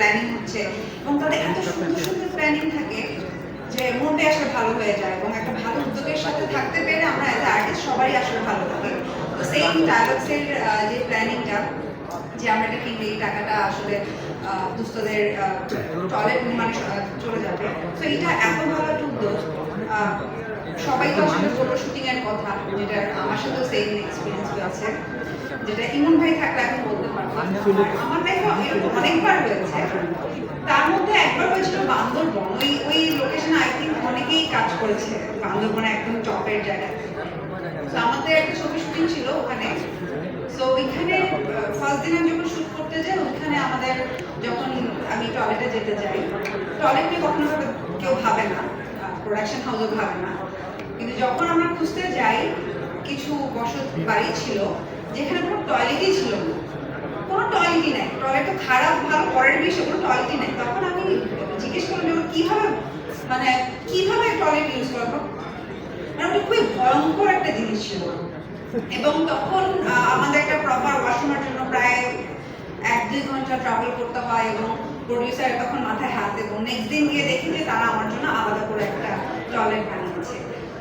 Planning হচ্ছে এবং তাদের এত সুন্দর সুন্দর প্ল্যানিং থাকে যে মনটাই আসলে ভালো হয়ে যায় এবং একটা ভালো উদ্যোগের সাথে থাকতে পেরে আমরা এজ আর্টিস্ট সবাই আসলে ভালো লাগে। তো সেম ডায়ালগসের যে প্ল্যানিংটা যে আমরা এটা কিনলে এই টাকাটা আসলে দুস্থদের টয়লেট নির্মাণে চলে যাবে। তো এটা এত ভালো একটা উদ্যোগ সবাই তো আসলে বলল শুটিং এর কথা যেটা আমার সাথেও সেম এক্সপিরিয়েন্স আছে যেটা ইমন ভাই থাকলে এখন বলতে পারব। আমার লাইফে এরকম অনেকবার হয়েছে। তার মধ্যে একবার হয়েছিল বান্দরবন। ওই ওই লোকেশনে আই থিঙ্ক অনেকেই কাজ করেছে। বান্দরবনে একদম টপের জায়গায় তো আমাদের একটা ছবি শুটিং ছিল ওখানে। তো ওইখানে ফার্স্ট দিন আমি যখন শুট করতে যাই ওইখানে আমাদের যখন আমি টয়লেটে যেতে যাই টয়লেট কখনো কেউ ভাবে না। প্রোডাকশন হাউসও ভাবে না। কিন্তু যখন আমরা খুঁজতে যাই কিছু বসত বাড়ি ছিল। যেখানে কোনো টয়লেটই ছিল না। কোনো টয়লেটই নাই। টয়লেট তো খারাপ, ভালো, পরের বিষয় কোনো টয়লেটই নাই। তখন আমি জিজ্ঞেস করলাম যে কীভাবে মানে কীভাবে টয়লেট ইউজ করব? মানে ওটা খুবই ভয়ঙ্কর একটা জিনিস ছিল। এবং তখন আমাদের একটা প্রপার ওয়াশরুমের জন্য প্রায় এক দুই ঘণ্টা ট্রাভেল করতে হয় এবং প্রডিউসার তখন মাথায় হাত এবং নেক্সট দিন গিয়ে দেখি যে তারা আমার জন্য আলাদা করে একটা টয়লেট বানিয়েছে।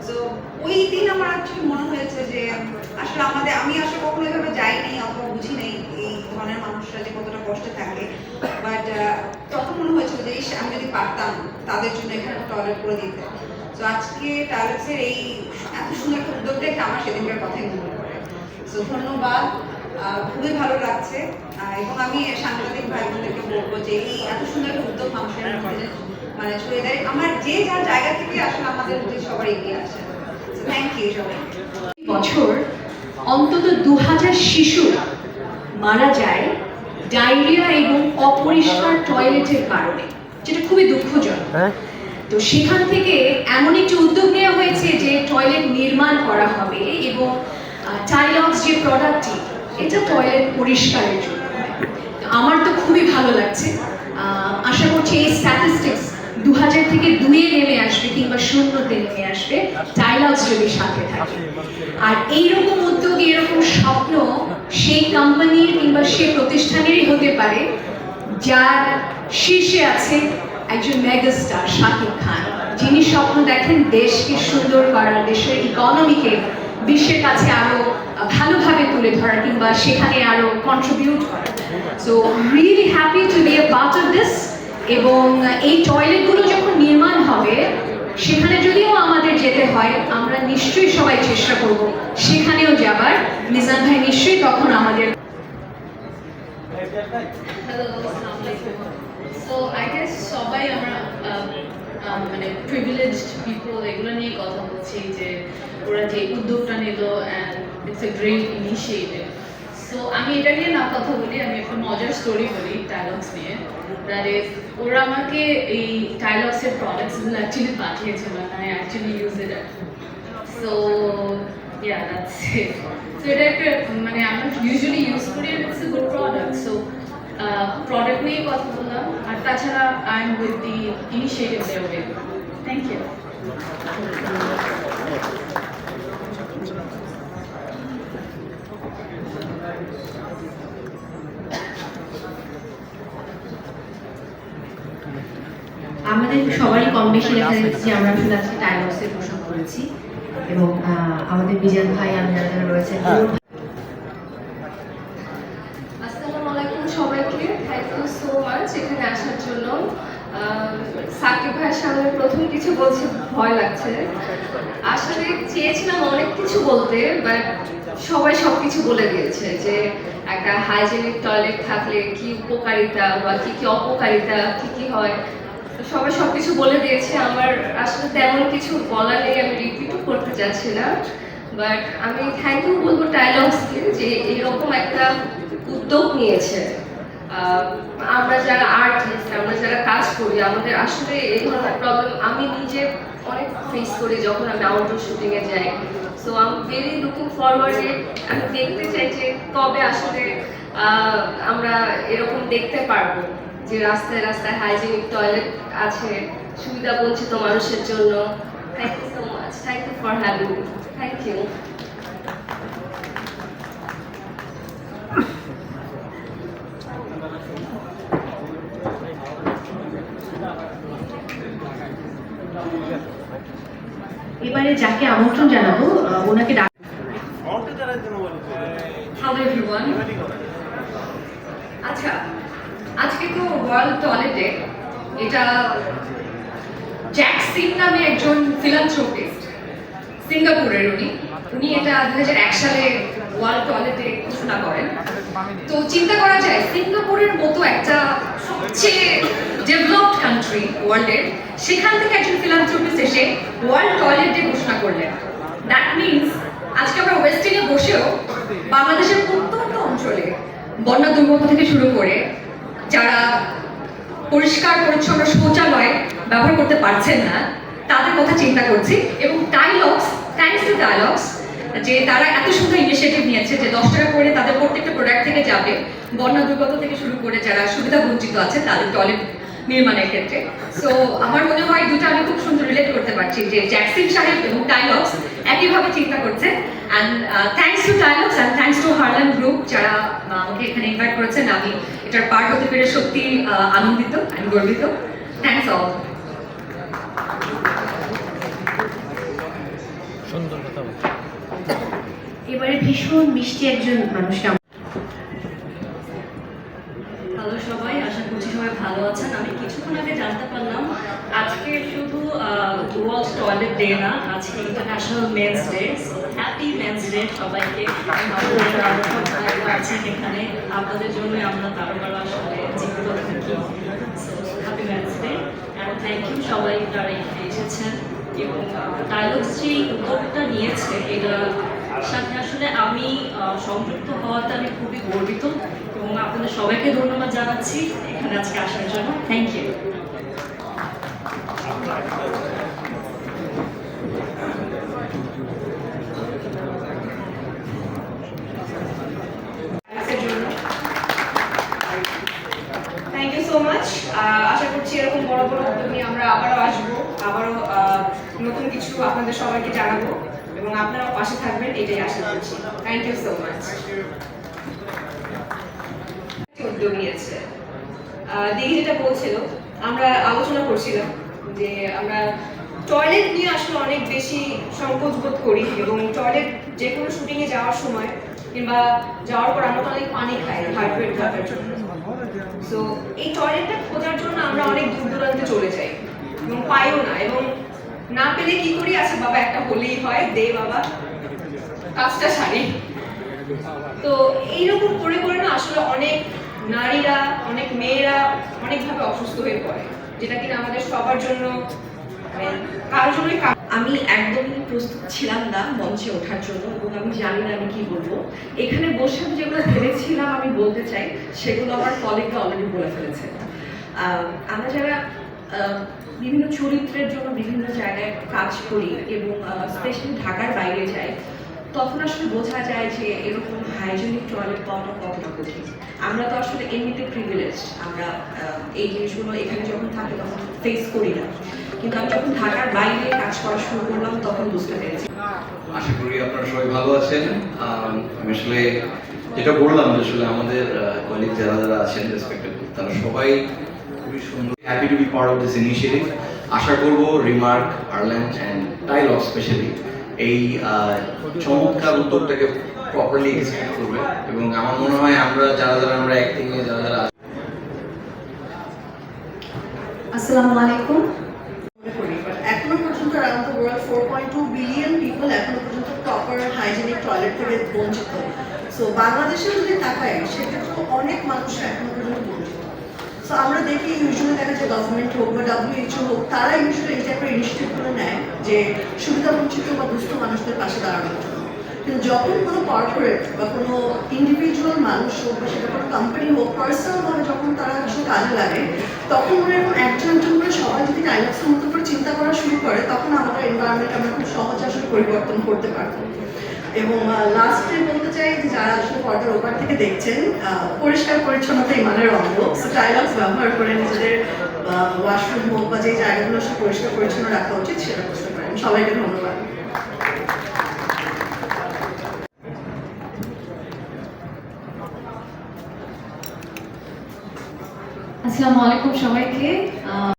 তো ওই দিন আমার অ্যাকচুয়ালি মনে হয়েছে যে, আসলে আমাদের, আমি আসলে কখনো এভাবে যাইনি, অথবা বুঝি নেই এই ধরনের মানুষরা যে কতটা কষ্টে থাকে। বাট তখন মনে হয়েছিল যে আমি যদি পারতাম, তাদের জন্য এখানে টয়লেট করে দিতে। তো আজকে ট্রাভেলসের এই এত সুন্দর একটা উদ্যোগ দেখে আমার সেদিনকার কথাই মনে পড়ে। তো ধন্যবাদ। খুবই ভালো লাগছে। এবং আমি সাংবাদিক ভাই বোনদেরকে বলব যে, এই এত সুন্দর একটা উদ্যোগ মানুষের মানে দেয় আমার যে যার জায়গা থেকে আসলে আমাদের উচিত সবার এগিয়ে আসে থ্যাংক ইউ সবাই। বছর অন্তত দু হাজার শিশু মারা যায় ডায়রিয়া এবং অপরিষ্কার টয়লেটের কারণে যেটা খুবই দুঃখজনক। তো সেখান থেকে এমন একটি উদ্যোগ নেওয়া হয়েছে যে টয়লেট নির্মাণ করা হবে এবং টাইলক্স যে প্রোডাক্টটি এটা টয়লেট পরিষ্কারের জন্য। আমার তো খুবই ভালো লাগছে। আহ, আশা করছি এই স্ট্যাটিস্টিক্স দু হাজার থেকে দুয়ে নেমে আসবে কিংবা শূন্যতে নেমে আসবে টাইলক্স যদি সাথে থাকে। আর এইরকম উদ্যোগ, এরকম স্বপ্ন সেই কোম্পানির কিংবা সেই প্রতিষ্ঠানেরই হতে পারে, যার শীর্ষে আছে একজন মেগাস্টার শাকিব খান। যিনি স্বপ্ন দেখেন দেশকে সুন্দর করার দেশের ইকোনমিকে বিশ্বের কাছে আরও ভালোভাবে তুলে ধরা কিংবা সেখানে আরও কন্ট্রিবিউট করা। So really happy to be a part of this এবং এই টয়লেটগুলো যখন নির্মাণ হবে, সেখানে যদিও আমাদের যেতে হয়, আমরা নিশ্চয়ই সবাই চেষ্টা করব সেখানেও যাবার। মিজান ভাই নিশ্চয়ই তখন আমাদের সবাই আমরা মানে প্রিভিলেজড পিপল এগুলো নিয়ে কথা বলছি যে ওরা যে উদ্যোগটা নিল and it's a great initiative so আমি এটা নিয়ে না কথা বলি, আমি একটা মজার স্টোরি বলি টাইলক্স নিয়ে। দ্যাট ইজ ওরা আমাকে এই টাইলক্সের প্রোডাক্টসগুলো অ্যাকচুয়ালি পাঠিয়েছিল I actually use it so yeah, that's it. So এটা একটা মানে আমরা ইউজুয়ালি ইউজ করি and it's a good product. So product নিয়ে কথা বললাম আর তাছাড়া I am with the initiative there with thank you আমাদের সবারই কম বেশি যাচ্ছে যে আমরা আসলে আজকে টাইলসের পোশাক করেছি এবং আমাদের বিজান ভাই আমি যারা যারা রয়েছে আসসালামু আলাইকুম সবাইকে। থ্যাংক ইউ সো মাচ এখানে আসার জন্য। সাকিব ভাইয়ের সামনে প্রথম কিছু বলছে ভয় লাগছে। আসলে চেয়েছিলাম অনেক কিছু বলতে বাট সবাই সব কিছু বলে দিয়েছে যে একটা হাইজেনিক টয়লেট থাকলে কি উপকারিতা বা কি কি অপকারিতা কি কি হয়। সবাই সব কিছু বলে দিয়েছে। আমার আসলে তেমন কিছু বলার নেই, আমি রিপিটও করতে চাচ্ছি না। বাট আমি থ্যাংক ইউ বলব টাইলক্সকে যে এরকম একটা উদ্যোগ নিয়েছে। আমরা যারা আর্টিস্ট আমরা যারা কাজ করি, আমাদের আসলে এই ধরনের প্রবলেম আমি নিজে অনেক ফেস করি যখন আমি আউটডোর শুটিংয়ে যাই। So I am very looking ফরওয়ার্ডে আমি দেখতে চাই যে কবে আসলে আমরা এরকম দেখতে পারব। যে রাস্তায় রাস্তায় হাইজেনিক টয়লেট আছে সুবিধা বলছে তো মানুষের জন্য। Thank you so much thank you for having thank you এবারে যাকে আমন্ত্রণ জানাব ওনাকে ডাক How everyone? আজকে তো ওয়ার্ল্ড টয়লেটে এটা জ্যাক সিং নামে একজন ফিলান্থ্রোপিস্ট সিঙ্গাপুরের উনি। উনি এটা দু হাজার এক সালে ওয়ার্ল্ড টয়লেটে ঘোষণা করেন। তো চিন্তা করা যায়, সিঙ্গাপুরের মতো একটা সবচেয়ে ডেভেলপড কান্ট্রি ওয়ার্ল্ডের সেখান থেকে একজন ফিলান্থ্রোপিস্ট এসে ওয়ার্ল্ড টয়লেট ঘোষণা করলেন। দ্যাট মিনস আজকে আমরা ওয়েস্টিংয়ে বসেও বাংলাদেশের প্রত্যন্ত অঞ্চলে বন্যা দুর্গত থেকে শুরু করে যারা পরিষ্কার, পরিচ্ছন্ন, শৌচালয় ব্যবহার করতে পারছেন না, তাদের কথা চিন্তা করছি এবং টাইলক্স থ্যাংকস টু টাইলক্স যে তারা এত সুন্দর ইনিশিয়েটিভ নিয়েছে যে দশ টাকা করে তাদের প্রত্যেকটা প্রোডাক্ট থেকে যাবে, বন্যা দুর্গত থেকে শুরু করে যারা সুবিধা বঞ্চিত আছে তাদের টয়লেট নির্মাণের ক্ষেত্রে। সো আমার মনে হয় দুটো আমি খুব সুন্দর রিলেট করতে পারছি যে জ্যাকসিন সাহেব এবং টাইলক্স একইভাবে চিন্তা করছে। And thanks to Tilex and thanks to Harlan group যারা আহ, আমাকে এখানে ইনভাইট করেছেন আমি এটার পার্ট হতে পেরে সত্যি আহ, আনন্দিত আমি গর্বিত। থ্যাংকস অল সুন্দর কথা বলছো। এবারে ভীষণ মিষ্টি একজন মানুষকে আমরা হ্যালো সবাই আশা করছি সবাই ভালো আছেন আমি কিছুক্ষণ আগে জানতে পারলাম আজকে শুধু ওয়ার্ল্ড টয়লেট ডে না, আজকে international men's day happy men's day সবাইকে। আছেন এখানে, আপনাদের জন্য আমরা কারও আসলে জীবিত থাকি। Happy men's day thank you সবাই যারা এখানে এসেছেন। এবং ডায়লগস যে উদ্যোগটা নিয়েছে এটার সাথে আসলে আমি সংযুক্ত হওয়াতে আমি খুবই গর্বিত। এবং আপনাদের সবাইকে ধন্যবাদ জানাচ্ছি। এখানে আজকে আসার জন্য। Thank you thank you so much আশা করছি এরকম বড় বড় উদ্যোগ নিয়ে আমরা আবারও আসব, আবারও নতুন কিছু আপনাদের সবাইকে জানাব এবং আপনারাও পাশে থাকবেন, এটাই আশা করছি। থ্যাংক ইউ সো মাচ উদ্যোগ নিয়েছে। দিদি যেটা বলছিল, আমরা আলোচনা করছিলাম যে আমরা টয়লেট নিয়ে আসলে অনেক বেশি সংকোচ বোধ করি এবং টয়লেট যে কোনো শুটিংয়ে যাওয়ার সময় কিংবা যাওয়ার পর আমরা তো অনেক পানি খাই হার্ট রেট ঘাটার জন্য। সো এই টয়লেটটা খোঁজার জন্য আমরা অনেক দূর দূরান্তে চলে যাই। এবং পাইও না, এবং না পেলে কি করি? আচ্ছা বাবা, একটা হলেই হয়, দে বাবা, কাজটা সারি। তো এইরকম করে করে না আসলে অনেক নারীরা, অনেক মেয়েরা অনেকভাবে অসুস্থ হয়ে পড়ে, যেটা কিনা আমাদের সবার জন্য আমি একদমই প্রস্তুত ছিলাম না মঞ্চে ওঠার জন্য এবং আমি জানি না আমি কি বলব। এখানে বসে আমি যেগুলো ভেবেছিলাম আমি বলতে চাই, সেগুলো আমার কলিগরা অলরেডি বলে ফেলেছে। আমরা যারা বিভিন্ন চরিত্রের জন্য বিভিন্ন জায়গায় কাজ করি এবং স্পেশালি ঢাকার বাইরে যাই তখন আসলে বোঝা যায় যে এরকম হাইজেনিক টয়লেট পাওয়াটা কতটা কঠিন। আমরা তো আসলে এমনিতে প্রিভিলেজ আমরা এই জিনিসগুলো এখানে যখন থাকি তখন ফেস করি না। কিন্তু আমি যখন ঢাকার বাইরে কাজ করা শুরু করলাম, তখন বুঝতে পেরেছি। আশা করি আপনারা সবাই ভালো আছেন। আমি আসলে যেটা বললাম যে আসলে আমাদের কলিগ যারা যারা আছেন রেসপেক্টেড তারা সবাই খুবই সুন্দর happy to be part of this initiative আশা করব Remark Ireland and Tilex specially এই চমৎকার উদ্যোগটাকে প্রপারলি এক্সিকিউট করবে। এবং আমার মনে হয় আমরা যারা যারা আমরা অ্যাক্টিং এ যারা যারা আসসালামু আলাইকুম। এখনও পর্যন্ত around the world four point two billion people এখনও পর্যন্ত প্রপার হাইজেনিক টয়লেট থেকে বঞ্চিত। সো বাংলাদেশেও যদি তাকাই সেক্ষেত্রেও অনেক মানুষ এখনও পর্যন্ত বঞ্চিত। সো আমরা দেখি ইউজুয়ালি দেখা যায় গভর্নমেন্ট হোক বা ডাব্লিউএইচও হোক তারা ইউজুয়ালি এই টাইপের ইনিশিয়েটিভগুলো নেয় যে সুবিধা বঞ্চিত বা দুস্থ মানুষদের পাশে দাঁড়ানোর জন্য। কিন্তু যখন কোনো কর্পোরেট বা কোনো ইন্ডিভিজুয়াল মানুষ হোক বা সেটা কোনো কোম্পানি হোক পার্সোনালভাবে যখন তারা কিছু কাজে লাগে, তখন মনে হয় একজন একজন করে সবাই যদি ডাইলক্সের মতো করে চিন্তা করা শুরু করে, তখন আমাদের এনভায়রনমেন্ট আমরা খুব সহজে আসলে পরিবর্তন করতে পারব। এবং লাস্টে বলতে চাই যে যারা আসলে পর্দার ওপার থেকে দেখছেন পরিষ্কার পরিচ্ছন্নতা ইমানের অঙ্গ। সো ডাইলক্স ব্যবহার করে নিজেদের ওয়াশরুম হোক বা যে জায়গাগুলো আসলে পরিষ্কার পরিচ্ছন্ন রাখা উচিত সেটা করতে পারেন। সবাইকে ধন্যবাদ। আসসালামু আলাইকুম সবাইকে।